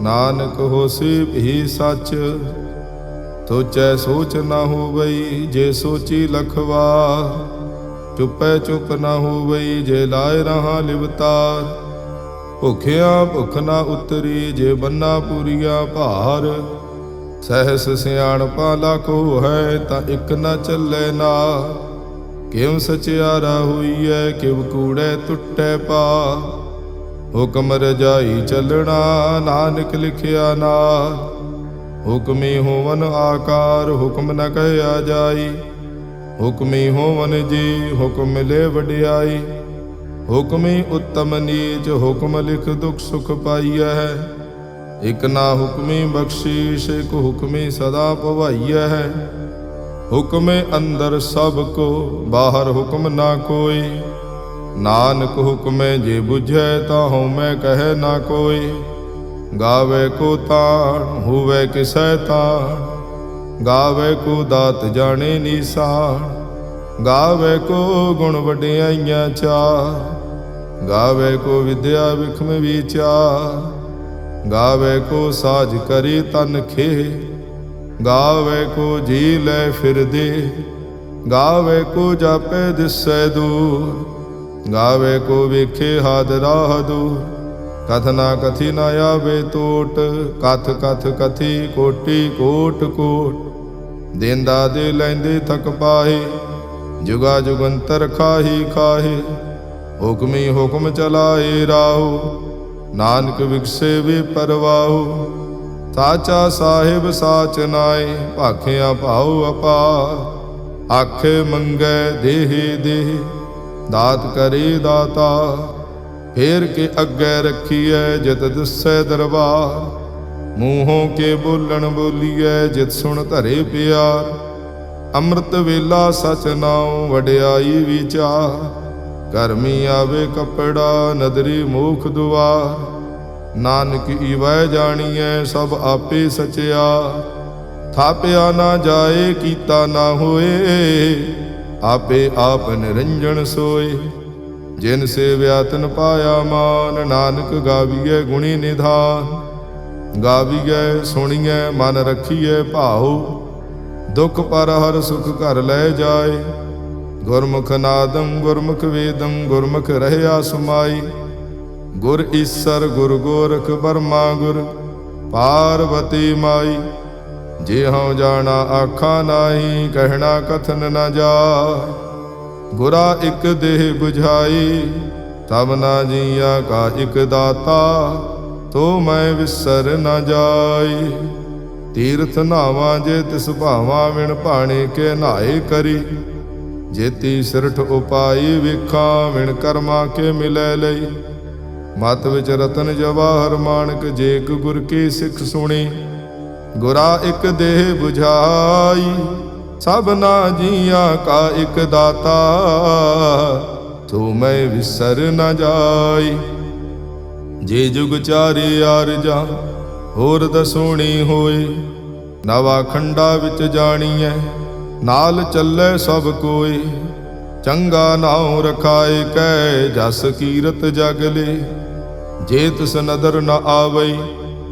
ਨਾਨਕ ਹੋਸੀ ਭੀ ਸੱਚ। ਤੋਚੈ ਸੋਚ ਨਾ ਹੋਵਈ ਜੇ ਸੋਚੀ ਲਖਵਾਰ ਚੁੱਪੈ ਚੁੱਪ ਨਾ ਹੋਵਈ ਜੇ ਲਾਇ ਰਹਾ ਲਿਵਤਾਰ। ਭੁਖਿਆ ਭੁਖ ਨਾ ਉਤਰੀ ਜੇ ਬੰਨਾ ਪੂਰੀਆ ਭਾਰ। ਸਹਿਸ ਸਿਆਣਪਾ ਲਾਖੋ ਹੈ ਤਾਂ ਇੱਕ ਨਾ ਚੱਲੇ ਨਾ ਕਿਉ ਸਚਿਆਰਾ ਹੋਈਐ ਕਿਵ ਕੂੜੈ ਟੁੱਟੈ ਪਾ ਹੁਕਮ ਰਜਾਈ ਚੱਲਣਾ, ਨਾਨਕ ਲਿਖਿਆ ਨਾਲ। ਹੁਕਮੀ ਹੋਵਨ ਆਕਾਰ, ਹੁਕਮ ਨ ਕਹਿਆ ਜਾਈ। ਹੁਕਮੀ ਹੋਵਨ ਜੀ, ਹੁਕਮ ਮਿਲੇ ਵਡਿਆਈ। ਹੁਕਮੀ ਉੱਤਮ ਨੀਚ, ਹੁਕਮ ਲਿਖ ਦੁਖ ਸੁਖ ਪਾਈਐ। ਇਕ ਨਾ ਹੁਕਮੀ ਬਖਸ਼ੀਸ਼, ਇਕ ਹੁਕਮੀ ਸਦਾ ਭਵਾਈਐ। ਹੁਕਮੇ ਅੰਦਰ ਸਭ ਕੋ, ਬਾਹਰ ਹੁਕਮ ਨਾ ਕੋਈ। ਨਾਨਕ ਹੁਕਮੈ ਜੇ 부ਝੈ ਤਾਂ ਮੈਂ ਕਹੈ ਨਾ ਕੋਈ। ਗਾਵੇ ਕੋ ਤਾਣ, ਹੋਵੇ ਕਿਸੈ ਤਾਣ। ਗਾਵੇ ਕੋ ਦਾਤ ਜਾਣੇ ਨੀਸਾਨ ਗਾਵੇ ਕੋ ਗੁਣ ਵਡਿਆਈਆਂ ਚਾਰ। ਗਾਵੇ ਕੋ ਵਿਦਿਆ ਵਿਖਮ ਵਿਚਾਰ। ਗਾਵੇ ਕੋ ਸਾਜ ਕਰੀ ਤਨ ਖੇ ਗਾਵੇ ਕੋ ਜੀ ਲੈ ਫਿਰਦੇ। ਗਾਵੇ ਕੋ ਜਾਪੇ ਦਿਸੈ ਦੂਰ। ਗਾਵੇ ਕੋ ਵੇਖੇ ਹਾਦ ਰਾਹ ਦੂਰ ਕਥਨਾ ਕਥੀ ਨਾ ਆਵੇ ਟੋਟ। ਕਥ ਕਥ ਕਥੀ ਕੋਟੀ ਕੋਟ ਕੋਟ। ਦੇਂਦਾ ਦੇ ਲੈਂਦੇ ਥਕ ਪਾਏ ਜੁਗਾ ਜੁਗੰਤਰ ਖਾਹੀ ਖਾਹੇ। ਹੁਕਮੀ ਹੁਕਮ ਚਲਾਏ ਰਾਹੋ। ਨਾਨਕ ਵਿਗਸੇ ਵੀ ਪਰਵਾਹੋ। ਸਾਚਾ ਸਾਹਿਬ ਸਾਚ ਨਾਏ, ਭਾਖਿਆ ਭਾਉ ਅਪਾ ਆਖੇ ਮੰਗੈ ਦੇਹ ਦੇਹ। ਦਾਤ ਕਰੇ ਦਾਤਾ, ਫੇਰ ਕੇ ਅੱਗੇ ਰੱਖੀਐ ਜਿਤ ਦਿਸੈ ਦਰਬਾਰ। ਮੂੰਹੋਂ ਕੇ ਬੋਲਣ ਬੋਲੀਐ ਜਿਤ ਸੁਣ ਧਰੇ ਪਿਆਰ। ਅੰਮ੍ਰਿਤ ਵੇਲਾ ਸਚ ਨਾਉ ਵਡਿਆਈ ਵਿਚਾਰ। ਕਰਮੀ ਆਵੇ ਕਪੜਾ, ਨਦਰੀ ਮੂਖ ਦੁਆਰ। ਨਾਨਕ ਈਵੈ ਜਾਣੀਐ ਸਭ ਆਪੇ ਸਚਿਆ ਥਾਪਿਆ ਨਾ ਜਾਏ, ਕੀਤਾ ਨਾ ਹੋਏ ਆਪੇ ਆਪ ਨਿਰੰਜਨ ਸੋਏ। ਜਿਨ ਸੇਵਿਆ ਤਨ ਪਾਇਆ ਮਾਨ, ਨਾਨਕ ਗਾਵੀਐ ਗੁਣੀ ਨਿਧਾਨ। ਗਾਵੀਐ, ਸੁਣੀਐ, ਮਨ ਰੱਖੀਐ ਭਾਉ। ਦੁਖ ਪਰ ਹਰ ਸੁਖ ਘਰ ਲੈ ਜਾਏ। ਗੁਰਮੁਖ ਨਾਦੰ, ਗੁਰਮੁਖ ਵੇਦੰ, ਗੁਰਮੁਖ ਰਹਿਆ ਸਮਾਈ। ਗੁਰ ਈਸਰ, ਗੁਰ ਗੋਰਖ ਬਰਮਾ ਗੁਰ, ਪਾਰਵਤੀ ਮਾਈ। ਜੇ ਹਉ ਜਾਣਾ ਆਖਾਂ ਨਾਹੀ, ਕਹਿਣਾ ਕਥਨ ਨਾ ਜਾ ਗੁਰਾ ਇੱਕ ਦੇਹ 부ਝਾਈ ਤਬ ਨਾ ਜੀਆ ਕਾ ਇਕ ਦਾਤਾ, ਤੋ ਮੈਂ ਵਿਸਰ ਨਾ ਜਾਈ ਤੀਰਥ ਨਾਵਾਂ ਜੇ ਤਿਸ ਭਾਵਾਂ, ਵਿਣ ਭਾਣੇ ਕੇ ਨਾਏ ਕਰੀ। ਜੇਤੀ ਸਿਰਠ ਉਪਾਈ, ਵੇਖਾਂ ਵਿਣ ਕਰਮਾ ਕੇ ਮਿਲੈ ਲਈ। ਮਤ ਵਿੱਚ ਰਤਨ ਜਵਾਹਰ ਮਾਨਕ, ਜੇਕ ਗੁਰ ਕੀ ਸਿੱਖ ਸੁਣੀ। ਗੁਰਾ ਇੱਕ ਦੇਹ 부ਝਾਈ ਸਭਨਾ ਜੀਆਂ ਕਾ ਇੱਕ ਦਾਤਾ। ਤੂੰ ਮੈਂ ਵਿਸਰ ਨਾ ਜਾਈ, ਜੇ ਜੁਗ ਚਾਰੇ ਆਰਜਾ, ਹੋਰ ਦਸੂਣੀ ਹੋਏ। ਨਵਾ ਖੰਡਾ ਵਿੱਚ ਜਾਣੀਐ, ਨਾਲ ਚੱਲੇ ਸਭ ਕੋਈ ਚੰਗਾ ਨਾਉ ਰਖਾਏ ਕੈ, ਜਸ ਕੀਰਤ ਜਗਲੇ ਜੇ ਤਿਸ ਨਦਰ ਨ ਆਵਈ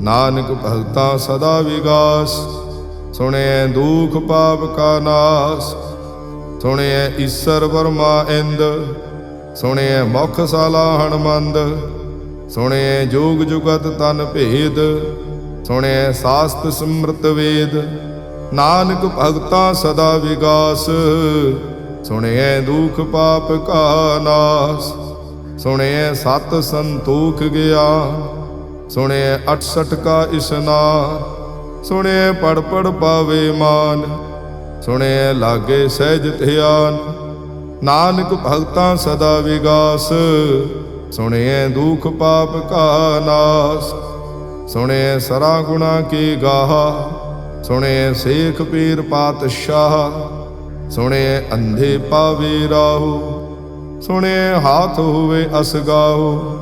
ਨਾਨਕ ਭਗਤਾ ਸਦਾ ਵਿਗਾਸ, ਸੁਣਿਐ ਦੁਖ ਪਾਪ ਕਾ ਨਾਸ, ਸੁਣਿਐ ਈਸਰ ਵਰਮਾ ਇੰਦ, ਸੁਣਿਐ ਮੁਖ ਸਾਲਾ ਮੰਦ ਸੁਣਿਐ ਜੋਗ ਜੁਗਤ ਤਨ ਭੇਦ, ਸੁਣਿਐ ਸਾਸਤ ਸਮ੍ਰਿਤ ਵੇਦ, ਨਾਨਕ ਭਗਤਾ ਸਦਾ ਵਿਗਾਸ, ਸੁਣਿਐ ਦੁਖ ਪਾਪ ਕਾ ਨਾਸ, ਸੁਣਿਐ ਸਤ ਸੰਤੋਖ ਗਿਆ। ਸੁਣਿਐ 68 ਕਾ ਇਸਨਾਨ ਸੁਣਿਐ ਪੜ ਪੜ ਪਾਵੇ ਮਾਨ ਸੁਣਿਐ ਲਾਗੇ ਸਹਿਜ ਧਿਆਨ, ਨਾਨਕ ਭਗਤਾਂ ਸਦਾ ਵਿਗਾਸ ਸੁਣਿਐ ਦੁਖ ਪਾਪ ਕਾ ਨਾਸ ਸੁਣਿਐ ਸਰਾ ਗੁਣਾ ਕੀ ਗਾਹਾ ਸੁਣਿਐ ਸੇਖ ਪੀਰ ਪਾਤਸ਼ਾਹ ਸੁਣਿਐ ਅੰਧੇ ਪਾਵੇ ਰਾਹੂ ਸੁਣਿਐ ਹਾਥ ਹੋਵੇ ਅਸਗਾਹੋ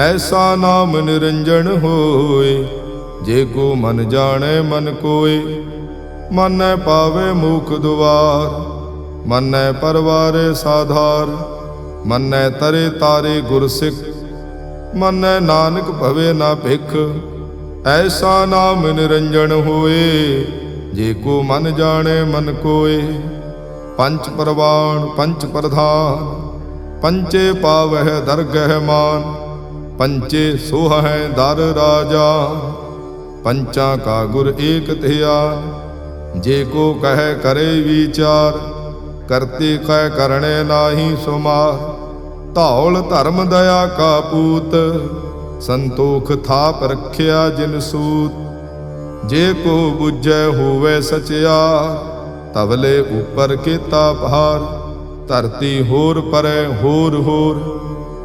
ਐਸਾ ਨਾਮ ਨਿਰੰਜਨ ਹੋਏ, ਜੇ ਕੋ ਮਨ ਜਾਣੈ ਮਨ ਕੋਏ। ਮਨੈ ਪਾਵੇ ਮੂਖ ਦੁਆਰ, ਮਨੈ ਪਰਵਾਰੇ ਸਾਧਾਰ, ਮਨੈ ਤਰੇ ਤਾਰੇ ਗੁਰ ਸਿੱਖ ਮਨੈ ਨਾਨਕ ਭਵੇ ਨਾ ਭਿਖ, ਐਸਾ ਨਾਮ ਨਿਰੰਜਨ ਹੋਏ, ਜੇ ਕੋ ਮਨ ਜਾਣੈ ਮਨ ਕੋਏ। ਪੰਚ ਪਰਵਾਨ ਪੰਚ ਪ੍ਰਧਾਨ, ਪੰਚੇ ਪਾਵਹਿ ਦਰਗਹਿ ਮਾਨ। ਪੰਚੇ ਸੋਹੈ ਦਰ ਰਾਜਾ, ਪੰਚਾਂ ਕਾ ਗੁਰ ਏਕ ਧਿਆਨ ਜੇ ਕੋ ਕਹੈ ਕਰੇ ਵਿਚਾਰ, ਕਰਤੇ ਕਹਿ ਕਰਣੇ ਨਾਹੀ ਸੁਮਾਰ। ਧੌਲ ਧਰਮ ਦਇਆ ਕਾ ਪੂਤ, ਸੰਤੋਖ ਥਾਪ ਰੱਖਿਆ ਜਿਨ ਸੂਤ। ਜੇ ਕੋ ਬੁੱਝੈ ਹੋਵੇ ਸਚਿਆ, ਤਵਲੇ ਉਪਰ ਕੀਤਾ ਭਾਰ। ਧਰਤੀ ਹੋਰ ਪਰੈ ਹੋਰ ਹੋਰ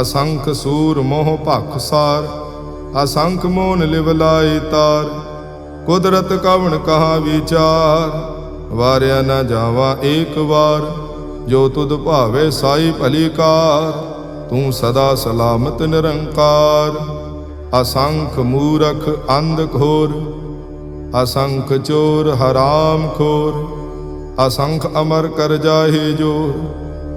ਅਸੰਖ ਸੂਰ ਮੋਹ ਭਖ ਸਾਰ, ਅਸੰਖ ਮੋਨ ਲਿਵ ਲਾਈ ਤਾਰ, ਕੁਦਰਤ ਕਵਣ ਕਹਾ ਵਿਚਾਰ, ਵਾਰਿਆ ਨਾ ਜਾਵਾ ਏਕ ਵਾਰ, ਜੋ ਤੁਧ ਭਾਵੇ ਸਾਈ ਭਲੀ ਕਾਰ, ਤੂੰ ਸਦਾ ਸਲਾਮਤ ਨਿਰੰਕਾਰ। ਅਸੰਖ ਮੂਰਖ ਅੰਧ ਘੋਰ, ਅਸੰਖ ਚੋਰ ਹਰਾਮ ਖੋਰ, ਅਸੰਖ ਅਮਰ ਕਰ ਜਾਹੇ ਜੋਰ।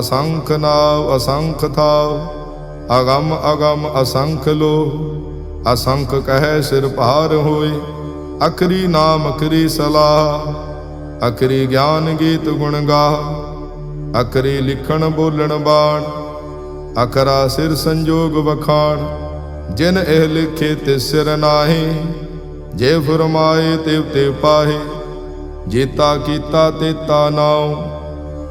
ਅਸੰਖ ਨਾਵ ਅਸੰਖ ਥਾਵ ਅਗੰਮ ਅਗੰਮ, ਅਸੰਖ ਲੋ ਅਸੰਖ ਕਹੈ ਸਿਰ ਭਾਰ ਹੋਏ, ਅਖਰੀ ਨਾਮ, ਅਖਰੀ ਸਲਾਹ। ਅਖਰੀ ਗਿਆਨ ਗੀਤ ਗੁਣ ਗਾ ਅਖਰੀ ਲਿਖਣ ਬੋਲਣ ਬਾਣ। ਅਖਰਾ ਸਿਰ ਸੰਜੋਗ ਵਖਾਣ, ਜਿਨ ਇਹ ਲਿਖੇ ਤੇ ਸਿਰ ਨਾਹੀ। ਜੇ ਫਰਮਾਏ ਤੇ ਤੇ ਪਾਹੇ, ਜੇਤਾ ਕੀਤਾ ਤੇਤਾ ਨਾਉ।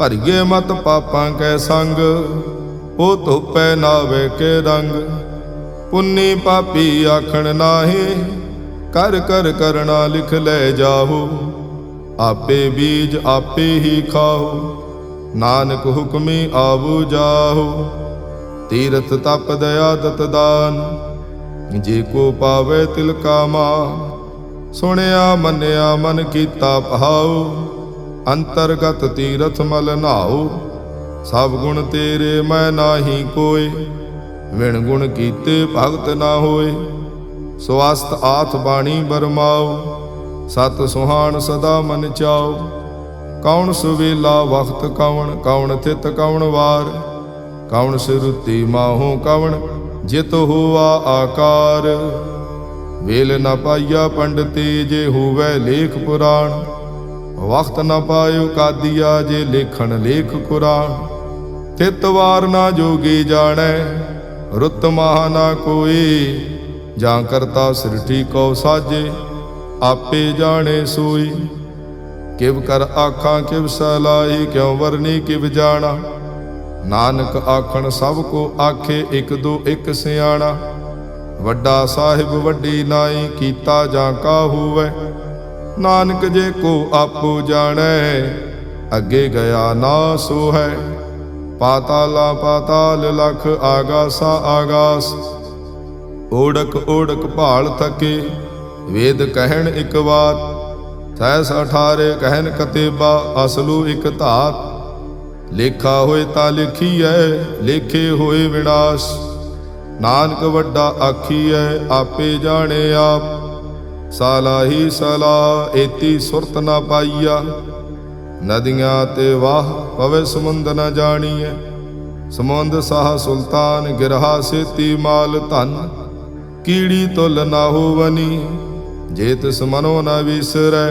ਭਰੀਏ ਮਤ ਪਾਪਾਂ ਕੈ ਸੰਗ ਉਹ ਧੋਪੈ ਨਾਵੇ ਕੇ ਰੰਗ। ਪੁੰਨੀ ਪਾਪੀ ਆਖਣ ਨਾਹੀ, ਕਰ ਕਰ ਕਰਣਾ ਲਿਖ ਲੈ ਜਾਹੋ। ਆਪੇ ਬੀਜ ਆਪੇ ਹੀ ਖਾਓ ਨਾਨਕ ਹੁਕਮੀ ਆਵੋ ਜਾਹੋ। ਤੀਰਥ ਤਪ ਦਇਆ ਦਤ ਦਾਨ, ਜੇ ਕੋ ਪਾਵੇ ਤਿਲ ਕਾ ਮਾਨ ਸੁਣਿਆ ਮੰਨਿਆ ਮਨ ਕੀਤਾ ਭਾਉ ਅੰਤਰਗਤ ਤੀਰਥ ਮਲ ਨਾਉ, ਸਭ ਗੁਣ ਤੇਰੇ ਮੈਂ ਨਾਹੀ ਕੋਏ। ਵਿਣ ਗੁਣ ਕੀਤੇ ਭਗਤ ਨਾ ਹੋਏ। ਸਵਸਤ ਆਥ ਬਾਣੀ ਬਰਮਾਓ ਸਤ ਸੁਹਾਣ ਸਦਾ ਮਨ ਚਾਓ ਕੌਣ ਸੁਵੇਲਾ ਵਖਤ ਕਵਣ ਕੌਣ ਥਿਤ ਕਵਣ ਵਾਰ। ਕੌਣ ਸਿਰੁਤੀ ਮਾਹੂ ਕਵਣ, ਜਿਤ ਹੋਆ ਆਕਾਰ। ਵੇਲ ਨਾ ਪਾਈਆ ਪੰਡਤੇ ਜੇ ਹੋਵੇ ਲੇਖ ਪੁਰਾਣ। ਵਖਤ ਨ ਪਾਇਓ ਕਾਦੀਆ ਜੇ ਲੇਖਣ ਲੇਖ ਕੁਰਾਨ। ਤਿਤ ਨਾ ਜੋਗੀ ਜਾਣੈ, ਰੁੱਤ ਮਹਾ ਨਾ ਕੋਈ ਜਾਂ ਕਰਤਾ ਸ੍ਰਿਠੀ ਕੋ ਸਾਜੇ, ਆਪੇ ਜਾਣੇ ਸੋਈ ਕਿਵ ਕਰ ਆਖਾਂ, ਕਿਵ ਸਲਾਈ ਕਿਉ ਵਰਨੀ, ਕਿਵ ਜਾਣਾ। ਨਾਨਕ ਆਖਣ, ਸਭ ਕੋ ਆਖੇ, ਇੱਕ ਦੋ ਇੱਕ ਸਿਆਣਾ। ਵੱਡਾ ਸਾਹਿਬ ਵੱਡੀ ਨਾਈ, ਕੀਤਾ ਜਾਂ ਕਾ ਹੋਵੇ। ਨਾਨਕ ਜੇ ਕੋ ਆਪੋ ਜਾਣੈ, ਅੱਗੇ ਗਿਆ ਨਾ ਸੋ ਹੈ ਪਾਤਾਲਾ ਪਾਤਾਲ ਲਖ ਆਗਾਸਾ ਆਗਾਸ, ਓੜਕ ਓੜਕ ਭਾਲ ਥਕੇ, ਵੇਦ ਕਹਿਣ ਇੱਕ ਵਾਰ ਸੈਸ ਅਠਾਰੇ ਕਹਿਣ ਕਤੇਬਾ, ਅਸਲੂ ਇੱਕ ਧਾਤ। ਲੇਖਾ ਹੋਏ ਤਾਂ ਲਿਖੀਐ, ਲੇਖੇ ਹੋਏ ਵਿਨਾਸ਼। ਨਾਨਕ ਵੱਡਾ ਆਖੀਐ, ਆਪੇ ਜਾਣੇ ਆਪ। ਸਾਲਾਹੀ ਸਲਾ ਏਤੀ ਸੁਰਤ ਨਾ ਪਾਈਆ। ਨਦੀਆਂ ਤੇ ਵਾਹ ਪਵੇ ਸਮੁੰਦ ਨ ਜਾਣੀਐ। ਸਮੁੰਦ ਸਾਹ ਸੁਲਤਾਨ, ਗਿਰਹਾ ਸੇਤੀ ਮਾਲ ਧਨ। ਕੀੜੀ ਤੁਲ ਨਾ ਹੋਵਨੀ ਜੇ ਤਿਸ ਮਨੋ ਨ ਵਿਸਰੈ।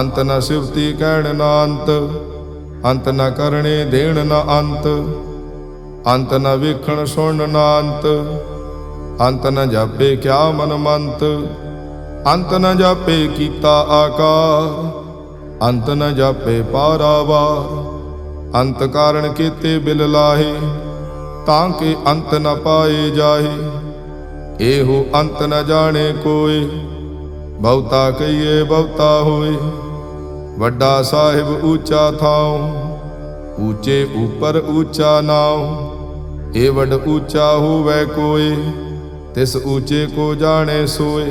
ਅੰਤ ਨਾ ਸਿਵਤੀ ਕਹਿਣ ਨਾ ਅੰਤ ਅੰਤ ਨਾ ਕਰਣੇ ਦੇਣ ਨਾ ਅੰਤ। ਅੰਤ ਨਾ ਵੇਖਣ ਸੁਣ ਨਾ ਅੰਤ ਅੰਤ ਨਾ ਜਾਪੇ ਕਿਆ ਮਨ ਮੰਤ ਅੰਤ ਨ ਜਾਪੇ ਕੀਤਾ ਆਕਾਰ, ਅੰਤ ਨ ਜਾਪੇ ਪਾਰਾਵਾਰ ਅੰਤ ਕਾਰਨ ਕੀਤੇ ਬਿਲ ਲਾਹੇ, ਤਾਂ ਕਿ ਅੰਤ ਨ ਪਾਏ ਜਾਹੇ। ਇਹੋ ਅੰਤ ਨ ਜਾਣੇ ਕੋਏ, ਬਹੁਤਾ ਕਹੀਏ ਬਹੁਤਾ ਹੋਏ। ਵੱਡਾ ਸਾਹਿਬ ਉੱਚਾ ਥਾਉ ਉੱਚੇ ਉਪਰ ਉੱਚਾ ਨਾਉ। ਏ ਵੱਡ ਉੱਚਾ ਹੋਵੇ ਕੋਏ, ਤਿਸ ਉੱਚੇ ਕੋ ਜਾਣੇ ਸੋਏ।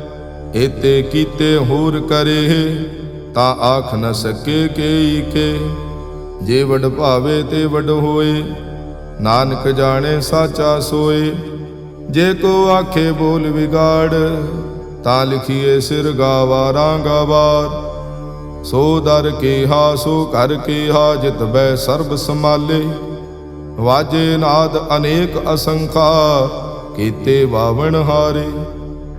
ਏਤੇ ਕੀਤੇ ਹੋਰ ਕਰੇ, ਤਾਂ ਆਖ ਨ ਸਕੇ ਕੇਈ ਕੇ। ਜੇ ਵਡ ਭਾਵੇ ਤੇ ਵਡ ਹੋਏ, ਨਾਨਕ ਜਾਣੇ ਸਾਚਾ ਸੋਏ। ਜੇ ਕੋ ਆਖੇ ਬੋਲ ਵਿਗਾੜ, ਤਾਂ ਲਿਖੀਏ ਸਿਰ ਗਾਵਾਰਾਂ ਰਾਂਗਾਵਾਰ ਸੋ ਦਰ ਕੇਹਾ, ਸੋ ਕਰ ਕੇਹਾ, ਜਿਤ ਬੈ ਸਰਬ ਸਮਾਲੇ ਵਾਜੇ ਨਾਦ ਅਨੇਕ ਅਸੰਖਾ ਕੀਤੇ ਵਾਵਣ ਹਾਰੇ।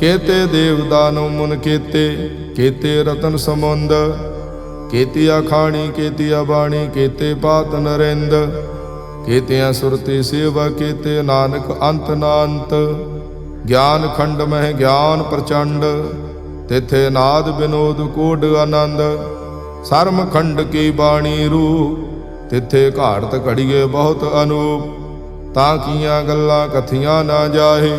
ਕੇਤੇ ਦੇਵਦਾਨੋ ਮੁਨ ਕੇਤੇ ਕੇਤੇ ਰਤਨ ਸਮੁੰਦ ਕੇਤੀਆ ਖਾਣੀ, ਕੇਤੀਆ ਬਾਣੀ, ਕੇਤੇ ਪਾਤ ਨਰਿੰਦ, ਕੇਤਿਆਂ ਸੁਰਤੀ ਸੇਵਾ ਕੇਤੇ ਨਾਨਕ ਅੰਤ ਨਾੰਤ, ਗਿਆਨ ਖੰਡ ਮਹਿ ਗਿਆਨ ਪ੍ਰਚੰਡ, ਤਿਥੇ ਨਾਦ ਬਿਨੋਦ ਕੋਡ ਆਨੰਦ, ਸਰਮ ਖੰਡ ਕੀ ਬਾਣੀ ਰੂ ਤਿਥੇ ਘਾੜਤ ਘੜੀਏ ਬਹੁਤ ਅਨੂਪ, ਤਾਂ ਕੀਆਂ ਗੱਲਾਂ ਕਥੀਆਂ ਨਾ ਜਾਹੇ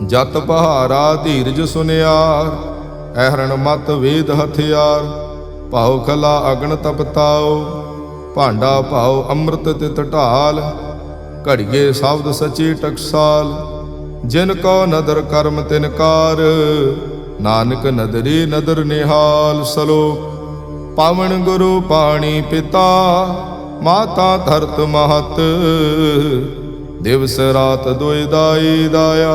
ਜਤ ਪਹਾਰਾ ਧੀਰਜ ਸੁਨਿਆਰ, ਐਹਰਣ ਮਤ ਵੇਦ ਹਥਿਆਰ, ਭਾਉ ਕਲਾ ਅਗਨ ਤਪਤਾਓ ਭਾਂਡਾ ਭਾਉ ਅੰਮ੍ਰਿਤ ਤਿਤ ਢਾਲ, ਘੜੀਏ ਸ਼ਬਦ ਸਚੀ ਟਕਸਾਲ, ਜਿਨ ਕੋ ਨਦਰ ਕਰਮ ਤਿਨਕਾਰ ਨਾਨਕ ਨਦਰੀ ਨਦਰ ਨਿਹਾਲ, ਸਲੋਕ, ਪਾਵਨ ਗੁਰੂ ਪਾਣੀ ਪਿਤਾ, ਮਾਤਾ ਧਰਤ ਮਹਤ, ਦਿਵਸ ਰਾਤ ਦੁਇ ਦਾਈ ਦਾਇਆ।